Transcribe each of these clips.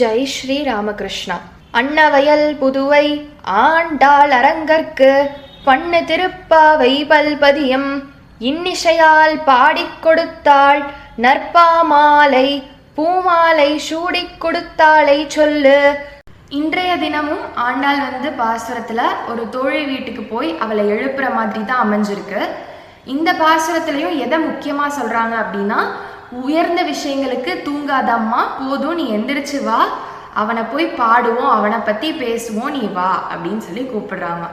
ஜெய் ஸ்ரீ ராமகிருஷ்ணா அன்னவயல் புதுவை ஆண்டாள் அரங்கற்கு பண்ணு திருப்பாவை பல்பதியம். இன்னிசையால் பாடிக் கொடுத்தாள் நற்பாமாலை பூமாலை சூடிக் கொடுத்தாளை சொல்லு. இன்றைய தினமும் ஆண்டாள் வந்து பாசுரத்துல ஒரு தோழி வீட்டுக்கு போய் அவளை எழுப்புற மாதிரி தான் அமைஞ்சிருக்கு. இந்த பாசுரத்துலயும் எதை முக்கியமா சொல்றாங்க அப்படின்னா உயர்ந்த விஷயங்களுக்கு தூங்காதம்மா போதும் நீ எந்திரிச்சு வா. அவனை போய் பாடுவோம் அவனை பத்தி பேசுவோம் நீ வா அப்படின்னு சொல்லி கூப்பிடுறாங்க.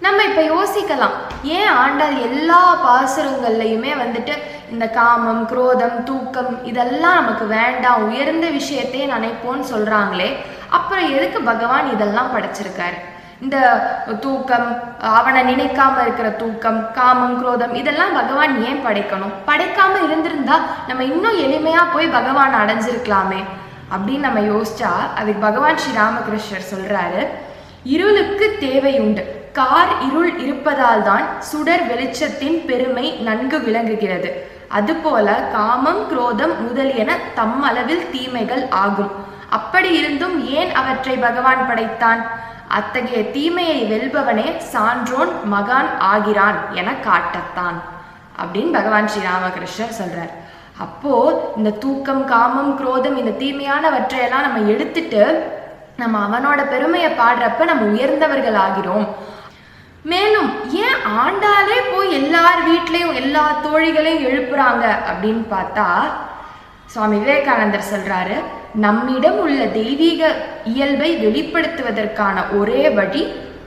நம்ம இப்ப யோசிக்கலாம். ஏன் ஆண்டாள் எல்லா பாசுரங்கள்லையுமே வந்துட்டு இந்த காமம் குரோதம் தூக்கம் இதெல்லாம் நமக்கு வேண்டாம் உயர்ந்த விஷயத்தையே நினைப்போன்னு சொல்றாங்களே. அப்புறம் எதுக்கு பகவான் இதெல்லாம் படைச்சிருக்காரு? இந்த தூக்கம் அவனை நினைக்காம இருக்கிற தூக்கம் காமம் குரோதம் இதெல்லாம் பகவான் ஏன் படைக்கணும்? படைக்காம இருந்திருந்தா நம்ம இன்னும் எளிமையா போய் பகவான் அடைஞ்சிருக்கலாமே. அப்படின்னு நம்ம யோசிச்சா அதுக்கு பகவான் ஸ்ரீ ராமகிருஷ்ணர் சொல்றாரு இருளுக்கு தேவை உண்டு கார் இருள் இருப்பதால் தான் சுடர் வெளிச்சத்தின் பெருமை நன்கு விளங்குகிறது. அதுபோல காமம் குரோதம் முதலியன தம்மளவில் தீமைகள் ஆகும். அப்படி இருந்தும் ஏன் அவற்றை பகவான் படைத்தான்? அத்தகைய தீமையை வெல்பவனே சான்றோன் மகான் ஆகிறான் என காட்டத்தான். அப்படின்னு பகவான் ஸ்ரீ ராமகிருஷ்ணர் சொல்றார். அப்போ இந்த தூக்கம் காமம் குரோதம் இந்த தீமையானவற்றையெல்லாம் நம்ம எடுத்துட்டு நம்ம அவனோட பெருமையை பாடுறப்ப நம்ம உயர்ந்தவர்கள் ஆகிறோம் மேலும் ஏன் ஆண்டாலே போய் எல்லார் வீட்லயும் எல்லா தோழிகளையும் எழுப்புறாங்க அப்படின்னு பார்த்தா சுவாமி விவேகானந்தர் சொல்றாரு நம்மிடம் உள்ள தெய்வீக இயல்பை வெளிப்படுத்துவதற்கான ஒரே வழி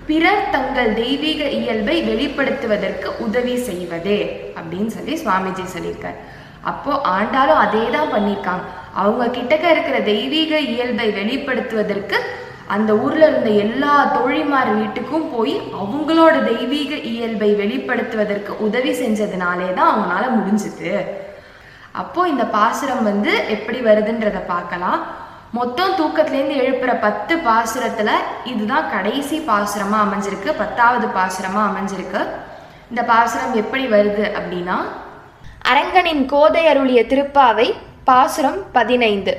பிறர் தங்கள் தெய்வீக இயல்பை வெளிப்படுத்துவதற்கு உதவி செய்வதே அப்படின்னு சொல்லி சுவாமிஜி சொல்லியிருக்கார். அப்போ ஆண்டாலும் அதே தான் பண்ணியிருக்காங்க. அவங்க கிட்டக்க இருக்கிற தெய்வீக இயல்பை வெளிப்படுத்துவதற்கு அந்த ஊர்ல இருந்த எல்லா தோழிமார் வீட்டுக்கும் போய் அவங்களோட தெய்வீக இயல்பை வெளிப்படுத்துவதற்கு உதவி செஞ்சதுனாலே தான் அவங்களால முடிஞ்சுது. அப்போ இந்த பாசுரம் வந்து எப்படி வருதுன்றத பார்க்கலாம். மொத்தம் தூக்கத்துலேருந்து எழுப்புற பத்து பாசுரத்துல இதுதான் கடைசி பாசுரமா அமைஞ்சிருக்கு. பத்தாவது பாசுரமா அமைஞ்சிருக்கு. இந்த பாசுரம் எப்படி வருது அப்படின்னா அரங்கனின் கோதை அருளிய திருப்பாவை பாசுரம் பதினைந்து.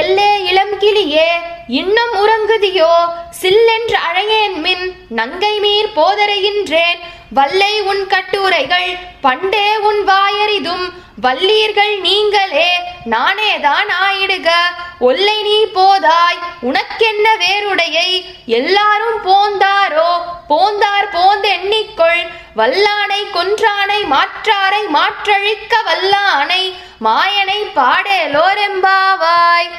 எல்லே இளம்கிளியே இன்னும் உறங்குதியோ சில்லென்று அழையேன் மின் நங்கை மீர் போதரையின்றேன் வல்லை உன் கட்டுரைகள் பண்டே உன் வாயறிதும் வல்லீர்கள் நீங்களே நானேதான் ஆயிடுக. ஒல்லை நீ போதாய் உனக்கென்ன வேறுடையை? எல்லாரும் போந்தாரோ? போந்தார் போந்தெண்ணிக்கொள் வல்லானை கொன்றானை மாற்றாரை மாற்றழிக்க வல்லானை மாயனை பாடேலோரெம்பாவாய்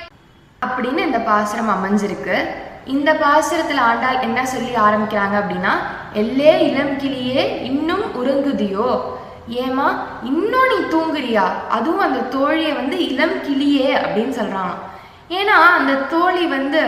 அப்படின்னு இந்த பாசுரம் அமைஞ்சிருக்கு. இந்த பாசுரத்தில் ஆண்டாள் என்ன சொல்லி ஆரம்பிக்கிறாங்க அப்படின்னா எல்லே இளம் கிளியே இன்னும் உறங்குதியோ? ஏமா இன்னும் நீ தூங்குறியா? அதுவும் அந்த தோழியை வந்து இளம் கிளியே அப்படின்னு சொல்கிறாங்க ஏன்னா அந்த தோழி வந்து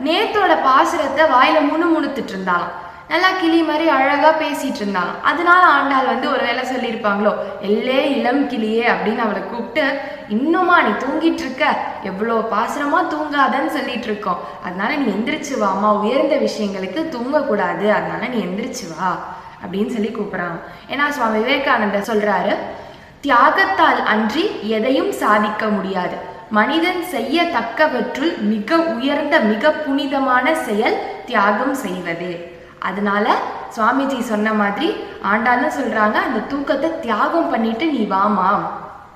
நேத்தோட பாசுரத்தை வாயில முணுமுணுத்துட்டு இருந்தாலும் நல்லா கிளி மாதிரி அழகாக பேசிகிட்டு இருந்தான் அதனால ஆண்டாள் வந்து ஒரு வேலை சொல்லியிருப்பாங்களோ எல்லே இளம் கிளியே அப்படின்னு அவளை கூப்பிட்டு இன்னுமா நீ தூங்கிட்டு இருக்க? எவ்வளோ பாசனமா தூங்காதன்னு சொல்லிட்டு இருக்கோம். அதனால நீ எந்திரிச்சு வாமா உயர்ந்த விஷயங்களுக்கு தூங்கக்கூடாது. அதனால நீ எந்திரிச்சு வா அப்படின்னு சொல்லி கூப்பிட்றாங்க. ஏன்னா சுவாமி விவேகானந்தர் சொல்றாரு தியாகத்தால் அன்றி எதையும் சாதிக்க முடியாது. மனிதன் செய்யத்தக்கவற்றுள் மிக உயர்ந்த மிக புனிதமான செயல் தியாகம் செய்வதே. அதனால சுவாமிஜி சொன்ன மாதிரி ஆண்டான்னு சொல்றாங்க அந்த தூக்கத்தை தியாகம் பண்ணிட்டு நீ வாமா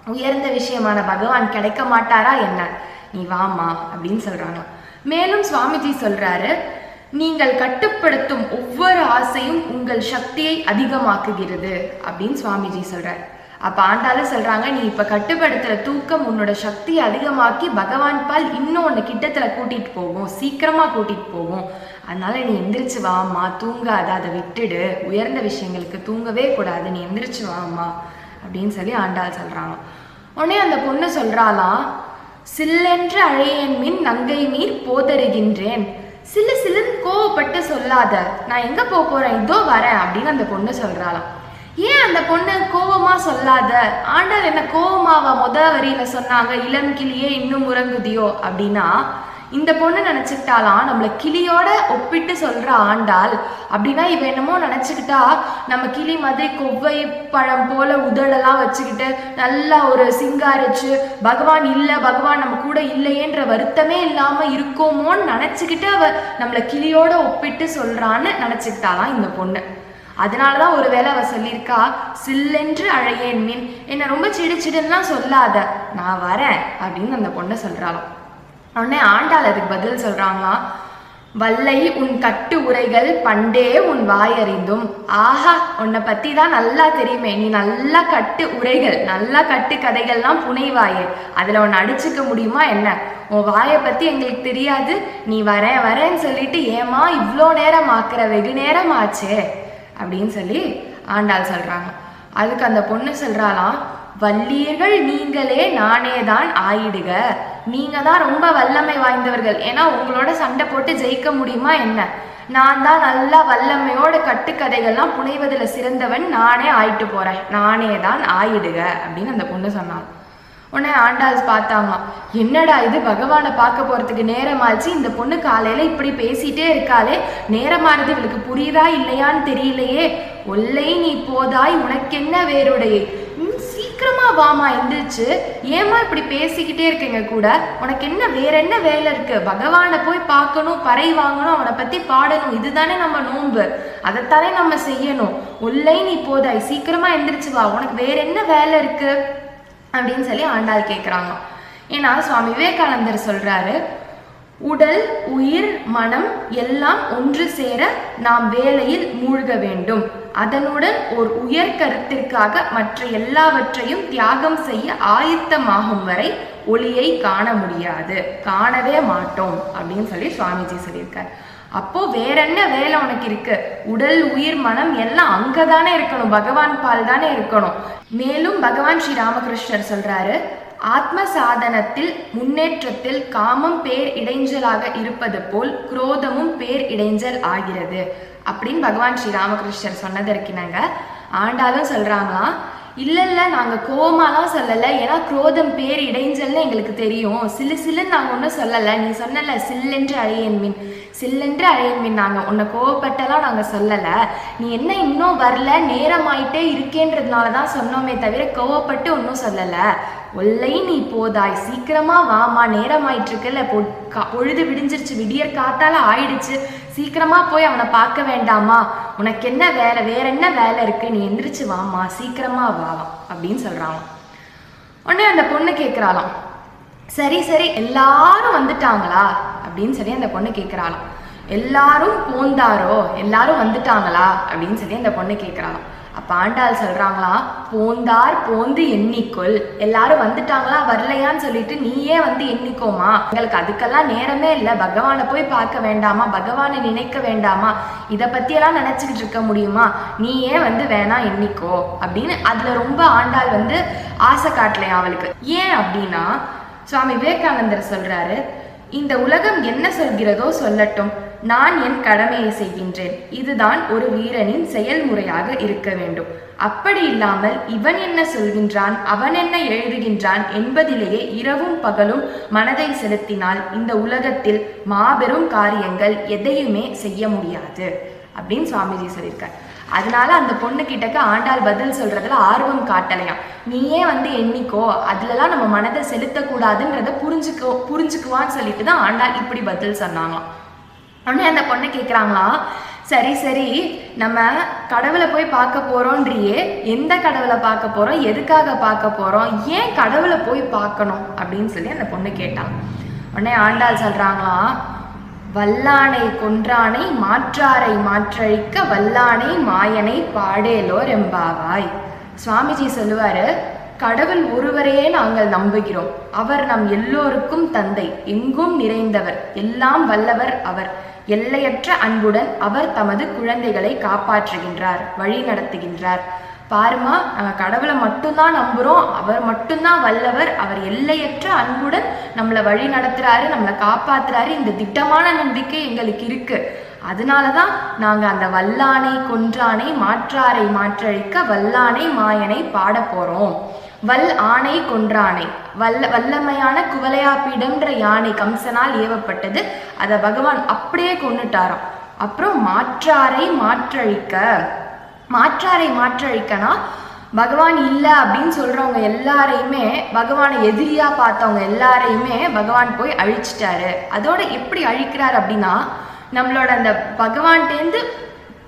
உயர்ந்த விஷயமான பகவான் கிடைக்க மாட்டாரா என்ன? நீ வாமா அப்படின்னு சொல்றாங்க. மேலும் சுவாமிஜி சொல்றாரு நீங்கள் கட்டுப்படுத்தும் ஒவ்வொரு ஆசையும் உங்கள் சக்தியை அதிகமாக்குகிறது அப்படின்னு சுவாமிஜி சொல்றாரு. அப்ப ஆண்டாலும் சொல்றாங்க நீ இப்ப கட்டுப்படுத்துற தூக்கம் உன்னோட சக்தியை அதிகமாக்கி பகவான் பால் இன்னும் உன்னை கிட்டத்துல கூட்டிட்டு போகும் சீக்கிரமா கூட்டிட்டு போகும். அதனால நீ எந்திரிச்சு வாம்மா தூங்காத. அதை விட்டுடு. உயர்ந்த விஷயங்களுக்கு தூங்கவே கூடாது. நீ எந்திரிச்சு வாம்மா அப்படின்னு சொல்லி ஆண்டாள் சொல்றாங்க. உடனே அந்த பொண்ணு சொல்றாளாம் சில்லென்று அழையன் மின் நங்கை நீர் போதருகின்றேன். சிலு சிலுன்னு கோவப்பட்டு சொல்லாத. நான் எங்க போக போறேன்? இதோ வரேன். அப்படின்னு அந்த பொண்ணு சொல்றாளாம். ஏன் அந்த பொண்ணு கோவமா சொல்லாத? ஆண்டாள் என்ன கோவமாவா முத வரியில சொன்னாங்க? இளம் கிளியே இன்னும் உறங்குதியோ? அப்படின்னா இந்த பொண்ணு நினச்சிக்கிட்டாலாம் நம்மளை கிளியோட ஒப்பிட்டு சொல்கிற ஆண்டாள். அப்படின்னா இவ என்னமோ நினச்சிக்கிட்டா நம்ம கிளி மாதிரி கொவ்வை பழம் போல உதடெல்லாம் வச்சுக்கிட்டு நல்லா ஒரு சிங்காரிச்சு பகவான் இல்லை பகவான் நம்ம கூட இல்லையேன்ற வருத்தமே இல்லாமல் இருக்கோமோன்னு நினச்சிக்கிட்டு அவ நம்மளை கிளியோட ஒப்பிட்டு சொல்கிறான்னு நினச்சிக்கிட்டாலாம் இந்த பொண்ணு. அதனால தான் ஒரு வேளை அவள் சொல்லியிருக்கா சில்லென்று அழையேன் மீன். என்னை ரொம்ப சிடு சிடுன்னுலாம் சொல்லாத. நான் வரேன் அப்படின்னு அந்த பொண்ணை சொல்கிறாளாம் உடனே ஆண்டாள் அதுக்கு பதில் சொல்கிறாங்களாம் வல்லை உன் கட்டு உரைகள் பண்டே உன் வாயறிந்தும். ஆஹா உன்னை பற்றி தான் நல்லா தெரியுமே. நீ நல்லா கட்டு உரைகள் நல்லா கட்டு கதைகள்லாம் புனைவாயே. அதில் உன்னை அடிச்சுக்க முடியுமா என்ன? உன் வாயை பற்றி எங்களுக்கு தெரியாது. நீ வரேன் வரேன்னு சொல்லிட்டு ஏமா இவ்வளோ நேரம் ஆக்கிற? வெகு நேரம் ஆச்சே? அப்படின்னு சொல்லி ஆண்டாள் சொல்கிறாங்க அதுக்கு அந்த பொண்ணு சொல்கிறாளாம் வள்ளியர்கள் நீங்களே நானே தான் ஆயிடுக. நீங்கள் தான் ரொம்ப வல்லமை வாய்ந்தவர்கள். ஏன்னா உங்களோட சண்டை போட்டு ஜெயிக்க முடியுமா என்ன? நான் தான் நல்லா வல்லமையோட கட்டுக்கதைகள்லாம் புனைவதில் சிறந்தவன் நானே ஆயிட்டு போகிறேன் நானே தான் ஆயிடுக அப்படின்னு அந்த பொண்ணு சொன்னான். உடனே ஆண்டாள் பார்த்தாமா என்னடா இது? பகவானை பார்க்க போகிறதுக்கு நேரமாச்சு. இந்த பொண்ணு காலையில் இப்படி பேசிட்டே இருக்காளே. நேரமானது இவளுக்கு புரியுதா இல்லையான்னு தெரியலையே. ஒல்லை நீ போதாய் உனக்கென்ன வேறுடையே? சீக்கிரமா வாமா எந்திரிச்சு. ஏமா இப்படி பேசிக்கிட்டே இருக்கீங்க கூட? உனக்கு என்ன வேற என்ன வேலை இருக்கு? பகவானை போய் பார்க்கணும் பறை வாங்கணும் அவனை பத்தி பாடணும். இதுதானே நம்ம நோன்பு. அதைத்தானே நம்ம செய்யணும். உள்ளே நீ போதாய். சீக்கிரமா எந்திரிச்சு வா. உனக்கு வேற என்ன வேலை இருக்கு? அப்படின்னு சொல்லி ஆண்டாள் கேட்குறாங்க ஏன்னா சுவாமி விவேகானந்தர் சொல்றாரு உடல் உயிர் மனம் எல்லாம் ஒன்று சேர நாம் வேலையில் மூழ்க வேண்டும். அதனுடன் ஒரு உயர் கருத்திற்காக மற்ற எல்லாவற்றையும் தியாகம் செய்ய ஆயத்தமாகும் வரை ஒளியை காண முடியாது. காணவே மாட்டோம் அப்படின்னு சொல்லி சுவாமிஜி சொல்லியிருக்கார். அப்போ வேற என்ன வேலை உனக்கு இருக்கு? உடல் உயிர் மனம் எல்லாம் அங்கதானே இருக்கணும். பகவான் பால் தானே இருக்கணும். மேலும் பகவான் ஸ்ரீ ராமகிருஷ்ணர் சொல்றாரு ஆத்ம சாதனத்தில் முன்னேற்றத்தில் காமம் பேர் இடைஞ்சலாக இருப்பது போல் குரோதமும் பேர் இடைஞ்சல் ஆகிறது. அப்படின்னு பகவான் ஸ்ரீ ராமகிருஷ்ணர் சொன்னதற்கினாங்க ஆண்டாலும் சொல்றாங்களாம். இல்ல இல்ல நாங்க கோமாலாம் சொல்லல. ஏன்னா குரோதம் பேர் இடைஞ்சல்னு எங்களுக்கு தெரியும். சிலு சிலுன்னு நாங்க ஒன்றும் சொல்லல. நீ சொன்னல சில்லென்று அழியன் மீன். சில்லென்று அழையன் மீன் உன்னை கோவப்பட்டெல்லாம் நாங்கள் சொல்லலை. நீ என்ன இன்னும் வரல? நேரமாயிட்டே இருக்கேன்றதுனால தான் சொன்னோமே தவிர கோவப்பட்டு ஒன்றும் சொல்லலை. ஒல்லை நீ போதாய். சீக்கிரமா வாமா. நேரம் ஆயிட்டுருக்குல்ல பொ கா- பொழுது விடிஞ்சிருச்சு. விடியற் காத்தால ஆயிடுச்சு. சீக்கிரமா போய் அவனை பார்க்க வேண்டாமா? உனக்கு என்ன வேலை? வேற என்ன வேலை இருக்கு? நீ எந்திரிச்சு வாமா. சீக்கிரமா வா அப்படின்னு சொல்றாங்க உடனே அந்த பொண்ணு கேட்குறாளாம் சரி சரி. எல்லாரும் வந்துட்டாங்களா? அப்படின்னு சொல்லி அந்த பொண்ணு கேட்குறாளாம் எல்லாரும் போந்தாரோ? எல்லாரும் வந்துட்டாங்களா? அப்படின்னு சொல்லி அந்த பொண்ணு கேட்குறாளாம் அப்போ ஆண்டாள் சொல்கிறாங்களா போந்தார் போந்து எண்ணிக்கொள். எல்லாரும் வந்துட்டாங்களா? வரலையான்னு சொல்லிட்டு நீயே வந்து எண்ணிக்கோமா? எங்களுக்கு அதுக்கெல்லாம் நேரமே இல்லை. பகவானை போய் பார்க்க வேண்டாமா? பகவானை நினைக்க வேண்டாமா? இதை பற்றியெல்லாம் நினச்சிக்கிட்டு இருக்க முடியுமா? நீயே வந்து வேணா எண்ணிக்கோ. அப்படின்னு அதில் ரொம்ப ஆண்டாள் வந்து ஆசை காட்டலையா அவளுக்கு. ஏன் அப்படின்னா சுவாமி விவேகானந்தர் சொல்கிறாரு இந்த உலகம் என்ன சொல்கிறதோ சொல்லட்டும். நான் என் கடமையை செய்கின்றேன். இதுதான் ஒரு வீரனின் செயல்முறையாக இருக்க வேண்டும். அப்படி இல்லாமல் இவன் என்ன சொல்கின்றான்? அவன் என்ன எழுதுகின்றான் என்பதிலேயே இரவும் பகலும் மனதை செலுத்தினால் இந்த உலகத்தில் மாபெரும் காரியங்கள் எதையுமே செய்ய முடியாது. அப்படின்னு சுவாமிஜி சொல்லியிருக்கார். அதனால அந்த பொண்ணு கிட்டக்க ஆண்டாள் பதில் சொல்றதுல ஆர்வம் காட்டலையாம். நீயே வந்து எண்ணிக்கோ அதுலலாம் நம்ம மனதை செலுத்தக்கூடாதுன்றத புரிஞ்சுக்கோ புரிஞ்சுக்குவான்னு சொல்லிட்டு தான் ஆண்டாள் இப்படி பதில் சொன்னாங்களாம். உடனே அந்த பொண்ணை கேட்குறாங்களாம் சரி சரி நம்ம கடவுளை போய் பார்க்க போகிறோன்றியே எந்த கடவுளை பார்க்க போகிறோம் எதுக்காக பார்க்க போகிறோம் ஏன் கடவுளை போய் பார்க்கணும்? அப்படின்னு சொல்லி அந்த பொண்ணு கேட்டான் உடனே ஆண்டாள் சொல்கிறாங்களாம் வல்லானை கொன்றானை மாற்றாரை மாற்றழிக்க வல்லானை மாயனை பாடேலோர் எம்பாவாய் சுவாமிஜி சொல்லுவாரு கடவுள் ஒருவரையே நாங்கள் நம்புகிறோம். அவர் நம் எல்லோருக்கும் தந்தை. எங்கும் நிறைந்தவர். எல்லாம் வல்லவர் அவர். எல்லையற்ற அன்புடன் அவர் தமது குழந்தைகளை காப்பாற்றுகின்றார் வழி நடத்துகின்றார். பாருமா நாங்கள் கடவுளை மட்டும்தான் நம்புகிறோம் அவர் மட்டும்தான் வல்லவர் அவர் எல்லையற்ற அன்புடன் நம்மளை வழி நடத்துகிறாரு நம்மளை காப்பாத்துறாரு இந்த திட்டமான நம்பிக்கை எங்களுக்கு இருக்குது அதனால தான் நாங்கள் அந்த வல்லானை கொன்றானை மாற்றாரை மாற்றழிக்க வல்லானை மாயனை பாட போகிறோம் வல் ஆணை கொன்றானை. வல்ல வல்லமையான குவலையாப்பீடம்ன்ற யானை கம்சனால் ஏவப்பட்டது. அதை பகவான் அப்படியே கொன்னுட்டாராம். அப்புறம் மாற்றாரை மாற்றழிக்க. மாற்றாரை மாற்றழிக்கனா பகவான் இல்லை அப்படின்னு சொல்கிறவங்க எல்லாரையுமே பகவானை எதிரியாக பார்த்தவங்க எல்லாரையுமே பகவான் போய் அழிச்சிட்டாரு. அதோட எப்படி அழிக்கிறார் அப்படின்னா நம்மளோட அந்த பகவான்கிட்டேருந்து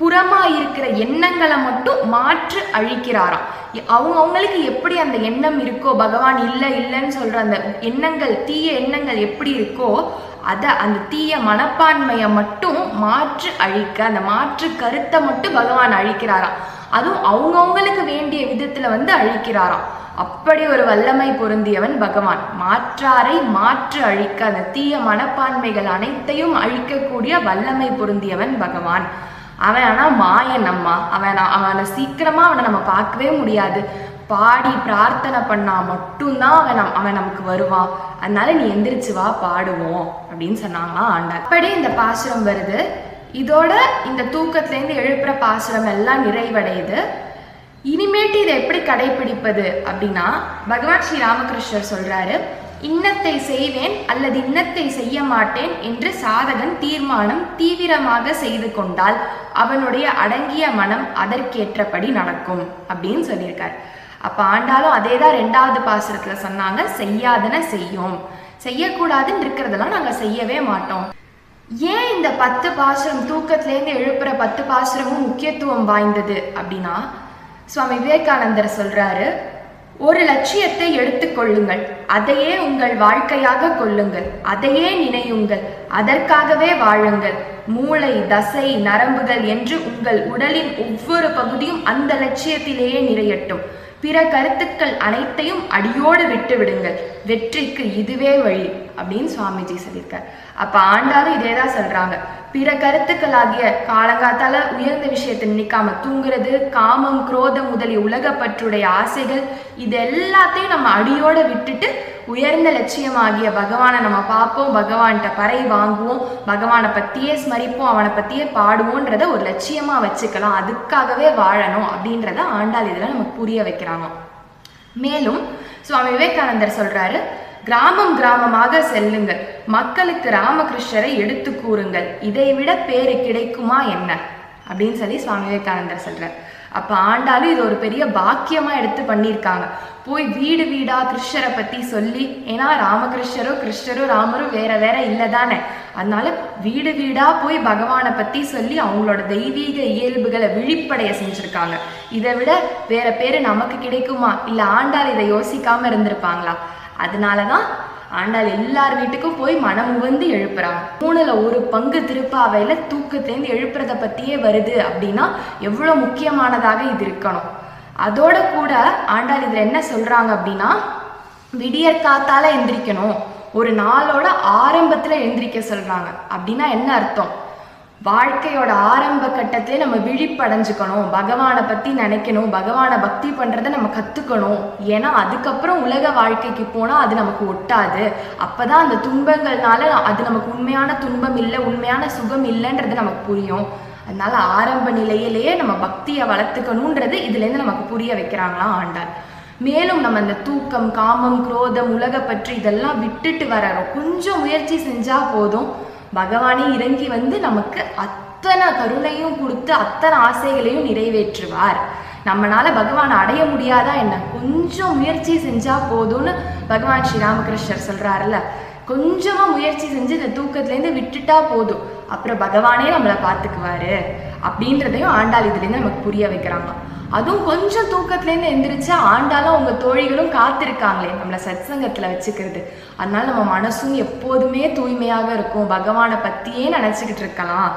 புறமாக இருக்கிற எண்ணங்களை மட்டும் மாற்று அழிக்கிறாராம். எ- அவங்க அவங்களுக்கு எப்படி அந்த எண்ணம் இருக்கோ பகவான் இல்லை இல்லைன்னு சொல்கிற அந்த எண்ணங்கள் தீய எண்ணங்கள் எப்படி இருக்கோ அதை அந்த தீய மனப்பான்மையை மட்டும் மாற்று அழிக்க அந்த மாற்று கருத்தை மட்டும் பகவான் அழிக்கிறாராம். அதுவும் அவங்கவுங்களுக்கு வேண்டிய விதத்துல வந்து அழிக்கிறாராம். அப்படி ஒரு வல்லமை பொருந்தியவன் பகவான். மாற்றாரை மாற்று அழிக்க அந்த தீய மனப்பான்மைகள் அனைத்தையும் அழிக்கக்கூடிய வல்லமை பொருந்தியவன் பகவான். அவன் ஆனா மாயன் அம்மா. அவன் அவனை சீக்கிரமா அவனை நம்ம பார்க்கவே முடியாது. பாடி பிரார்த்தனை பண்ணா மட்டும்தான் அவன் நம் அவன் நமக்கு வருவான் அதனால நீ எந்திரிச்சு வா பாடுவோம் அப்படின்னு சொன்னாங்களாம் ஆண்டாள். அப்படி இந்த பாசுரம் வருது. இதோட இந்த தூக்கத்துலேருந்து எழுப்புற பாசுரம் எல்லாம் நிறைவடையுது. இனிமேட்டு இதை எப்படி கடைபிடிப்பது அப்படின்னா பகவான் ஸ்ரீ ராமகிருஷ்ணர் சொல்றாரு இன்னத்தை செய்வேன் அல்லது இன்னத்தை செய்ய மாட்டேன் என்று சாதகன் தீர்மானம் தீவிரமாக செய்து கொண்டால் அவனுடைய அடங்கிய மனம் அதற்கேற்றபடி நடக்கும் அப்படின்னு சொல்லியிருக்கார். அப்போ ஆண்டாலும் அதே தான் ரெண்டாவது பாசுரத்தில் சொன்னாங்க செய்யாதன செய்யும். செய்யக்கூடாதுன்னு இருக்கிறதெல்லாம் நாங்கள் செய்யவே மாட்டோம். ஏன் இந்த பத்து பாசுரம் தூக்கத்துலேருந்து எழுப்புற பத்து பாசுரமும் முக்கியத்துவம் வாய்ந்தது அப்படின்னா சுவாமி விவேகானந்தர் சொல்றாரு ஒரு லட்சியத்தை எடுத்துக்கொள்ளுங்கள் அதையே உங்கள் வாழ்க்கையாக கொள்ளுங்கள் அதையே நினையுங்கள் அதற்காகவே வாழுங்கள். மூளை தசை நரம்புகள் என்று உங்கள் உடலின் ஒவ்வொரு பகுதியும் அந்த லட்சியத்திலேயே நிறையட்டும். பிற கருத்துக்கள் அனைத்தையும் அடியோடு விட்டு விடுங்கள் வெற்றிக்கு இதுவே வழி அப்படின்னு சுவாமிஜி சொல்லியிருக்கார். அப்ப ஆண்டாரும் இதே தான் சொல்றாங்க. பிற கருத்துக்களாகிய காலங்காத்தால உயர்ந்த விஷயத்தை நினைக்காம தூங்குறது காமம் குரோதம் முதலிய உலகப்பற்றுடைய ஆசைகள் இது எல்லாத்தையும் நம்ம அடியோட விட்டுட்டு உயர்ந்த லட்சியமாகிய பகவானை நம்ம பார்ப்போம் பகவான்கிட்ட பறை வாங்குவோம் பகவானை பத்தியே ஸ்மரிப்போம் அவனை பத்தியே பாடுவோன்றத ஒரு லட்சியமா வச்சுக்கலாம். அதுக்காகவே வாழணும் அப்படின்றத ஆண்டாள் இதில் நமக்கு புரிய வைக்கிறாங்க. மேலும் சுவாமி விவேகானந்தர் சொல்றாரு கிராமம் கிராமமாக செல்லுங்கள். மக்களுக்கு ராமகிருஷ்ணரை எடுத்து கூறுங்கள். இதைவிட பேரு கிடைக்குமா என்ன? அப்படின்னு சொல்லி சுவாமி விவேகானந்தர் சொல்றார். அப்ப ஆண்டாலும் இது ஒரு பெரிய பாக்கியமா எடுத்து பண்ணியிருக்காங்க. போய் வீடு வீடா கிருஷ்ணரை பத்தி சொல்லி ஏன்னா ராமகிருஷ்ணரும் கிருஷ்ணரோ ராமரும் வேற வேற இல்லை தானே. அதனால வீடு வீடா போய் பகவானை பத்தி சொல்லி அவங்களோட தெய்வீக இயல்புகளை விழிப்படைய செஞ்சிருக்காங்க. இதை விட வேற பேரு நமக்கு கிடைக்குமா? இல்ல ஆண்டாள் இதை யோசிக்காம இருந்திருப்பாங்களா? அதனால தான் ஆண்டாள் எல்லார் வீட்டுக்கும் போய் மனம் உவந்து எழுப்புறான். மூணுல ஒரு பங்கு திருப்பாவையில தூக்கத்திலேருந்து எழுப்புறத பத்தியே வருது அப்படின்னா எவ்வளவு முக்கியமானதாக இது இருக்கணும். அதோட கூட ஆண்டாள் இதுல என்ன சொல்றாங்க அப்படின்னா விடியற் காத்தால எந்திரிக்கணும். ஒரு நாளோட ஆரம்பத்துல எந்திரிக்க சொல்றாங்க. அப்படின்னா என்ன அர்த்தம்? வாழ்க்கையோட ஆரம்ப கட்டத்திலே நம்ம விழிப்படைஞ்சுக்கணும். பகவானை பத்தி நினைக்கணும். பகவானை பக்தி பண்றதை நம்ம கத்துக்கணும். ஏன்னா அதுக்கப்புறம் உலக வாழ்க்கைக்கு போனா அது நமக்கு ஒட்டாது. அப்பதான் அந்த துன்பங்கள்னால அது நமக்கு உண்மையான துன்பம் இல்லை உண்மையான சுகம் இல்லைன்றது நமக்கு புரியும். அதனால ஆரம்ப நிலையிலேயே நம்ம பக்தியை வளர்த்துக்கணுன்றது இதுல இருந்து நமக்கு புரிய வைக்கிறாங்களாம் ஆண்டாள். மேலும் நம்ம இந்த தூக்கம் காமம் குரோதம் உலக பற்றி இதெல்லாம் விட்டுட்டு வரறோம் கொஞ்சம் முயற்சி செஞ்சா போதும். பகவானே இறங்கி வந்து நமக்கு அத்தனை கருணையும் கொடுத்து அத்தனை ஆசைகளையும் நிறைவேற்றுவார். நம்மளால பகவானை அடைய முடியாதா என்ன? கொஞ்சம் முயற்சி செஞ்சா போதும்னு பகவான் ஸ்ரீராமகிருஷ்ணர் சொல்றாருல்ல. கொஞ்சமா முயற்சி செஞ்சு இந்த தூக்கத்துலேருந்து விட்டுட்டா போதும். அப்புறம் பகவானே நம்மளை பார்த்துக்குவாரு. அப்படின்றதையும் ஆண்டாள் இதுலேருந்து நமக்கு புரிய வைக்கிறாங்க. அதுவும் கொஞ்சம் தூக்கத்துலேருந்து எந்திரிச்சா ஆண்டாலும் அவங்க தோழிகளும் காத்திருக்காங்களே நம்மளை சத்சங்கத்தில் வச்சுக்கிறது. அதனால நம்ம மனசும் எப்போதுமே தூய்மையாக இருக்கும். பகவானை பத்தியே நினச்சிக்கிட்டு இருக்கலாம்.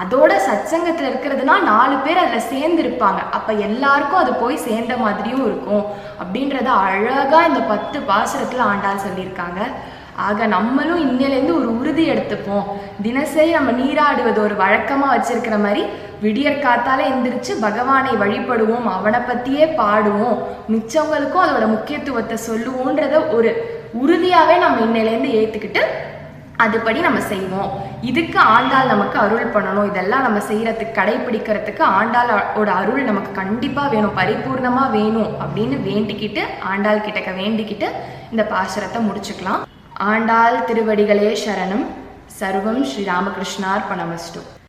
அதோட சச்சங்கத்தில் இருக்கிறதுனா நாலு பேர் அதில் சேர்ந்து இருப்பாங்க அப்போ எல்லாருக்கும் அது போய் சேர்ந்த மாதிரியும் இருக்கும். அப்படின்றத அழகாக இந்த பத்து பாசுரத்தில் ஆண்டாள் சொல்லியிருக்காங்க. ஆக நம்மளும் இன்னிலேருந்து ஒரு உறுதி எடுத்துப்போம். தினசரி நம்ம நீராடுவது ஒரு வழக்கமாக வச்சிருக்கிற மாதிரி விடியற் காத்தால எந்திரிச்சு பகவானை வழிபடுவோம் அவனை பத்தியே பாடுவோம். மிச்சவங்களுக்கும் அதோட முக்கியத்துவத்தை சொல்லுவோன்றத ஒரு உறுதியாகவே நம்ம இன்னிலேருந்து ஏத்துக்கிட்டு அதுபடி நம்ம செய்வோம். இதுக்கு ஆண்டாள் நமக்கு அருள் பண்ணணும். இதெல்லாம் நம்ம செய்யறதுக்கு கடைபிடிக்கிறதுக்கு ஆண்டாளோட அருள் நமக்கு கண்டிப்பா வேணும். பரிபூர்ணமா வேணும் அப்படின்னு வேண்டிக்கிட்டு ஆண்டாள் கிட்டக்க வேண்டிக்கிட்டு இந்த பாசுரத்தை முடிச்சுக்கலாம். ஆண்டாள் திருவடிகளே சரணம். சர்வம் ஸ்ரீ ராமகிருஷ்ணார்பணமஸ்டு